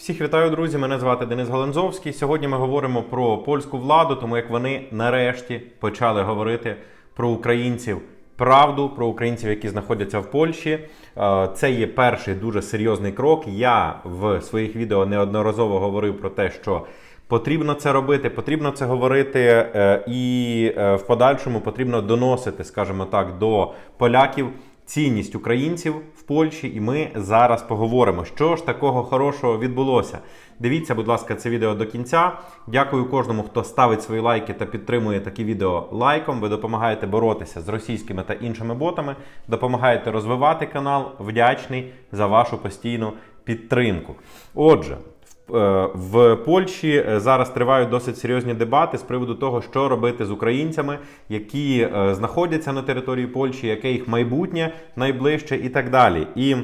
Всіх вітаю, друзі! Мене звати Денис Галанзовський. Сьогодні ми говоримо про польську владу, тому як вони нарешті почали говорити про українців правду, про українців, які знаходяться в Польщі. Е, Це є перший дуже серйозний крок. Я в своїх відео неодноразово говорив про те, що Потрібно це робити, потрібно це говорити, е, і е, в подальшому потрібно доносити, скажімо так, до поляків цінність українців в Польщі. І ми зараз поговоримо, що ж такого хорошого відбулося. Дивіться, будь ласка, це відео до кінця. Дякую кожному, хто ставить свої лайки та підтримує такі відео лайком. Ви допомагаєте боротися з російськими та іншими ботами, допомагаєте розвивати канал. Вдячний за вашу постійну підтримку. Отже. Е, В Польщі е, зараз тривають досить серйозні дебати з приводу того, що робити з українцями, які е, знаходяться на території Польщі, яке їх майбутнє найближче і так далі. І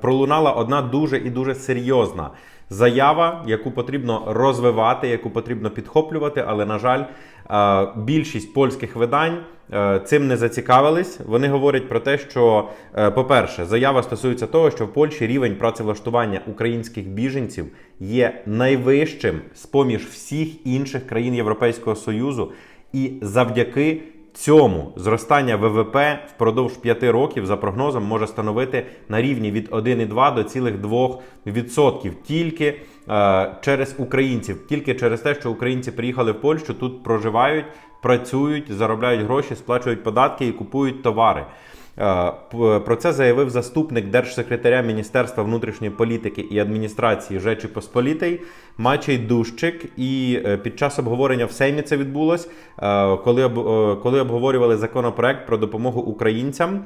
пролунала одна дуже і дуже серйозна заява, яку потрібно розвивати, яку потрібно підхоплювати. Але, на жаль, е, більшість польських видань е, цим не зацікавились. Вони говорять про те, що, е, по-перше, заява стосується того, що в Польщі рівень працевлаштування українських біженців є найвищим з поміж всіх інших країн Європейського Союзу, і завдяки Цьому зростання ВВП впродовж 5 років за прогнозом може становити на рівні від 1,2 до цілих 2% тільки е, через українців, тільки через те, що українці приїхали в Польщу, тут проживають, працюють, заробляють гроші, сплачують податки і купують товари. Е, Про це заявив заступник держсекретаря Міністерства внутрішньої політики і адміністрації Жечі Посполітий Мачей Дущик. І е, під час обговорення в Сеймі це відбулось, е, коли, коли обговорювали законопроект про допомогу українцям.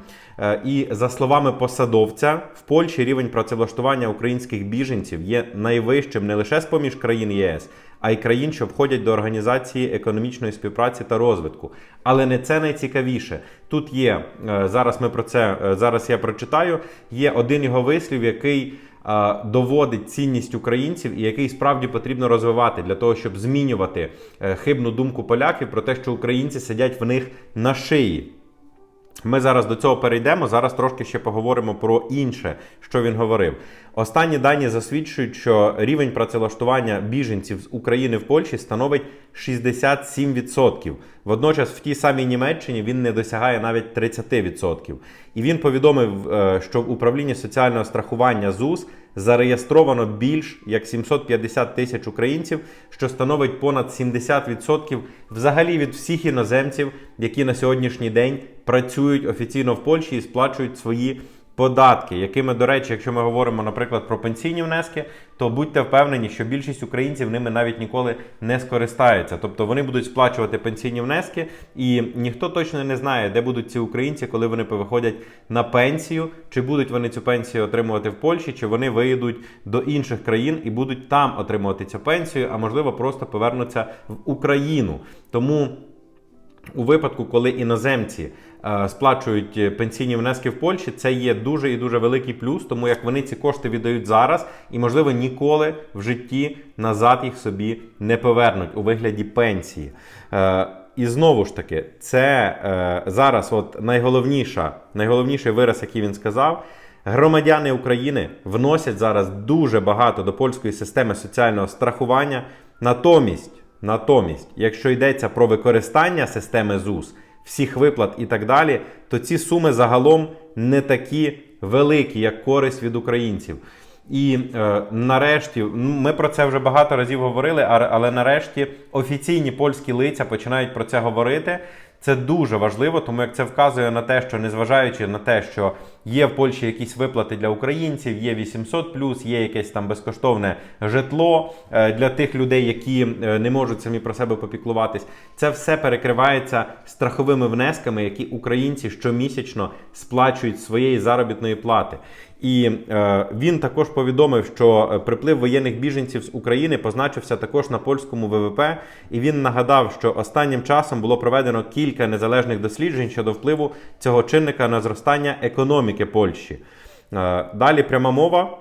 І за словами посадовця, в Польщі рівень працевлаштування українських біженців є найвищим не лише з поміж країн ЄС, а й країн, що входять до організації економічної співпраці та розвитку. Але не це найцікавіше. Тут є зараз. Ми про це е, зараз я прочитаю. Є один його вислів, який е, доводить цінність українців і який справді потрібно розвивати для того, щоб змінювати е, хибну думку поляків про те, що українці сидять в них на шиї. Ми зараз до цього перейдемо. Зараз трошки ще поговоримо про інше, що він говорив. Останні дані засвідчують, що рівень працевлаштування біженців з України в Польщі становить 67%. Водночас в тій самій Німеччині він не досягає навіть 30%. І він повідомив, е, що в управлінні соціального страхування ЗУС зареєстровано більш як 750 тисяч українців, що становить понад 70% взагалі від всіх іноземців, які на сьогоднішній день працюють офіційно в Польщі і сплачують свої податки, якими, до речі, якщо ми говоримо, наприклад, про пенсійні внески, то будьте впевнені, що більшість українців ними навіть ніколи не скористаються. Тобто вони будуть сплачувати пенсійні внески, і ніхто точно не знає, де будуть ці українці, коли вони повиходять на пенсію, чи будуть вони цю пенсію отримувати в Польщі, чи вони виїдуть до інших країн і будуть там отримувати цю пенсію, а можливо просто повернуться в Україну. Тому. У випадку, коли іноземці е, сплачують е, пенсійні внески в Польщі, це є дуже і дуже великий плюс, тому як вони ці кошти віддають зараз і, можливо, ніколи в житті назад їх собі не повернуть у вигляді пенсії. Е, і знову ж таки, це е, зараз от найголовніша, найголовніший вираз, який він сказав. Громадяни України вносять зараз дуже багато до польської системи соціального страхування. Натомість, натомість, якщо йдеться про використання системи ЗУС, всіх виплат і так далі, то ці суми загалом не такі великі, як користь від українців. І е, нарешті, ну, ми про це вже багато разів говорили, але нарешті офіційні польські лиця починають про це говорити. Це дуже важливо, тому як це вказує на те, що незважаючи на те, що є в Польщі якісь виплати для українців, є 800 є якесь там безкоштовне житло е, для тих людей, які е, не можуть самі про себе попіклуватись. Це все перекривається страховими внесками, які українці щомісячно сплачують своєї заробітної плати. І е, він також повідомив, що е, приплив воєнних біженців з України позначився також на польському ВВП. І він нагадав, що останнім часом було проведено кілька незалежних досліджень щодо впливу цього чинника на зростання економіки Польщі. Е, далі пряма мова.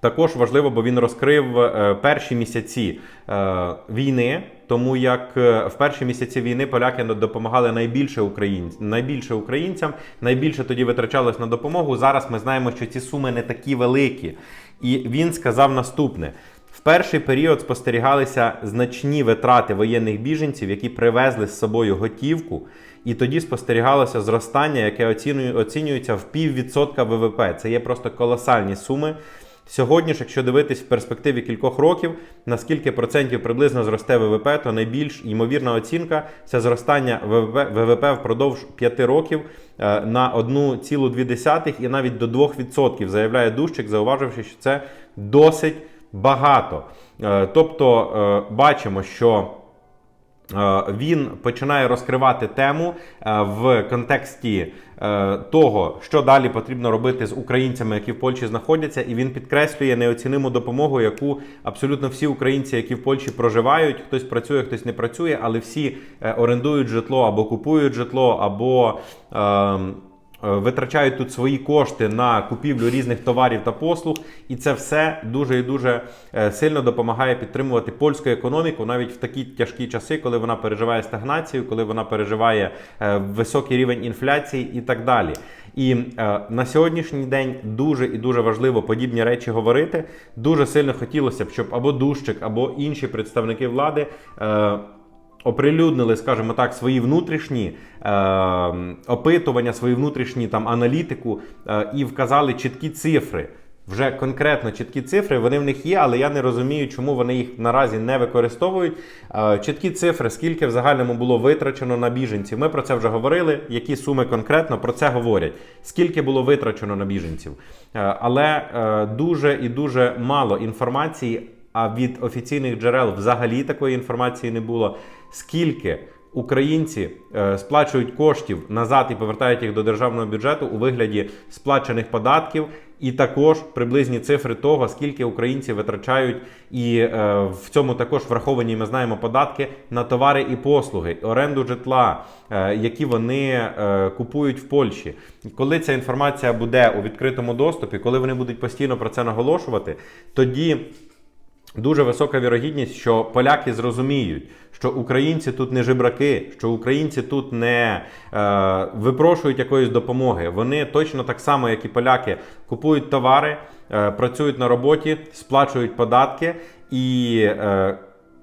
Також важливо, бо він розкрив е, перші місяці е, війни, тому як е, в перші місяці війни поляки допомагали найбільше українцям, найбільше українцям, найбільше тоді витрачалось на допомогу. Зараз ми знаємо, що ці суми не такі великі. І він сказав наступне: в перший період спостерігалися значні витрати воєнних біженців, які привезли з собою готівку. І тоді спостерігалося зростання, яке оцінюється в піввідсотка ВВП. Це є просто колосальні суми. Сьогодні ж, якщо дивитись в перспективі кількох років, на скільки процентів приблизно зросте ВВП, то найбільш ймовірна оцінка це зростання ВВП, ВВП впродовж 5 років е, на 1,2 і навіть до 2%, заявляє Дущик, зауваживши, що це досить багато. Е, Тобто е, бачимо, що він починає розкривати тему е, в контексті е, того, що далі потрібно робити з українцями, які в Польщі знаходяться, і він підкреслює неоціниму допомогу, яку абсолютно всі українці, які в Польщі проживають, хтось працює, хтось не працює, але всі е, орендують житло або купують житло, або ем, е, витрачають тут свої кошти на купівлю різних товарів та послуг, і це все дуже і дуже е, сильно допомагає підтримувати польську економіку навіть в такі тяжкі часи, коли вона переживає стагнацію, коли вона переживає е, високий рівень інфляції і так далі. І е, на сьогоднішній день дуже і дуже важливо подібні речі говорити. Дуже сильно хотілося б, щоб або Дущик, або інші представники влади. Оприлюднили, скажімо так, свої внутрішні е, опитування, свої внутрішні там аналітику е, і вказали чіткі цифри. Вже конкретно чіткі цифри, вони в них є, але я не розумію, чому вони їх наразі не використовують. Е, Чіткі цифри, скільки в загальному було витрачено на біженців. Ми про це вже говорили. Які суми конкретно про це говорять? Скільки було витрачено на біженців? Е, Але е, дуже і дуже мало інформації. А від офіційних джерел взагалі такої інформації не було. Скільки українці е, сплачують коштів назад і повертають їх до державного бюджету у вигляді сплачених податків, і також приблизні цифри того, скільки українці витрачають, і е, в цьому також враховані, ми знаємо, податки на товари і послуги, оренду житла, е, які вони купують в Польщі. Коли ця інформація буде у відкритому доступі, коли вони будуть постійно про це наголошувати, тоді. Дуже висока вірогідність, що поляки зрозуміють, що українці тут не жебраки, що українці тут не е, випрошують якоїсь допомоги. Вони точно так само, як і поляки, купують товари, е, працюють на роботі, сплачують податки і. Е,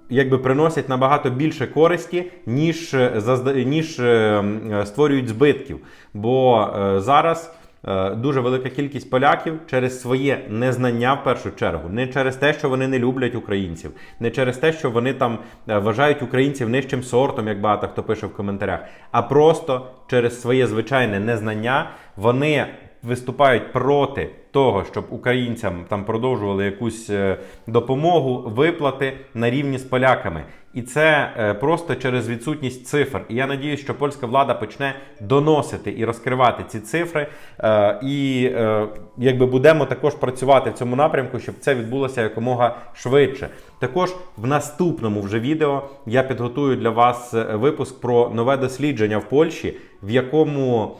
Якби приносять набагато більше користі, ніж, е, ніж е, створюють збитків. Бо е, зараз Е, дуже велика кількість поляків через своє незнання в першу чергу, не через те, що вони не люблять українців, не через те, що вони там е, вважають українців нижчим сортом, як багато хто пише в коментарях, а просто через своє звичайне незнання вони виступають проти того, щоб українцям там продовжували якусь е, допомогу, виплати на рівні з поляками. І це е, просто через відсутність цифр. І я надіюсь, що польська влада почне доносити і розкривати ці цифри. Е, і якби будемо також працювати в цьому напрямку, щоб це відбулося якомога швидше. Також в наступному вже відео я підготую для вас випуск про нове дослідження в Польщі, в якому.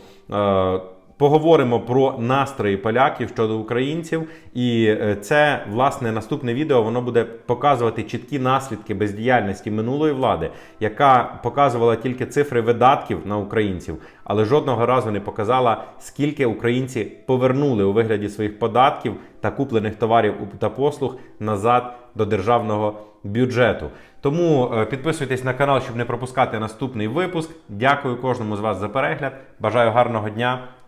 Поговоримо про настрої поляків щодо українців, і е, це власне наступне відео воно буде показувати чіткі наслідки бездіяльності минулої влади, яка показувала тільки цифри видатків на українців, але жодного разу не показала, скільки українці повернули у вигляді своїх податків та куплених товарів та послуг назад до державного бюджету. Тому е, підписуйтесь на канал, щоб не пропускати наступний випуск. Дякую кожному з вас за перегляд. Бажаю гарного дня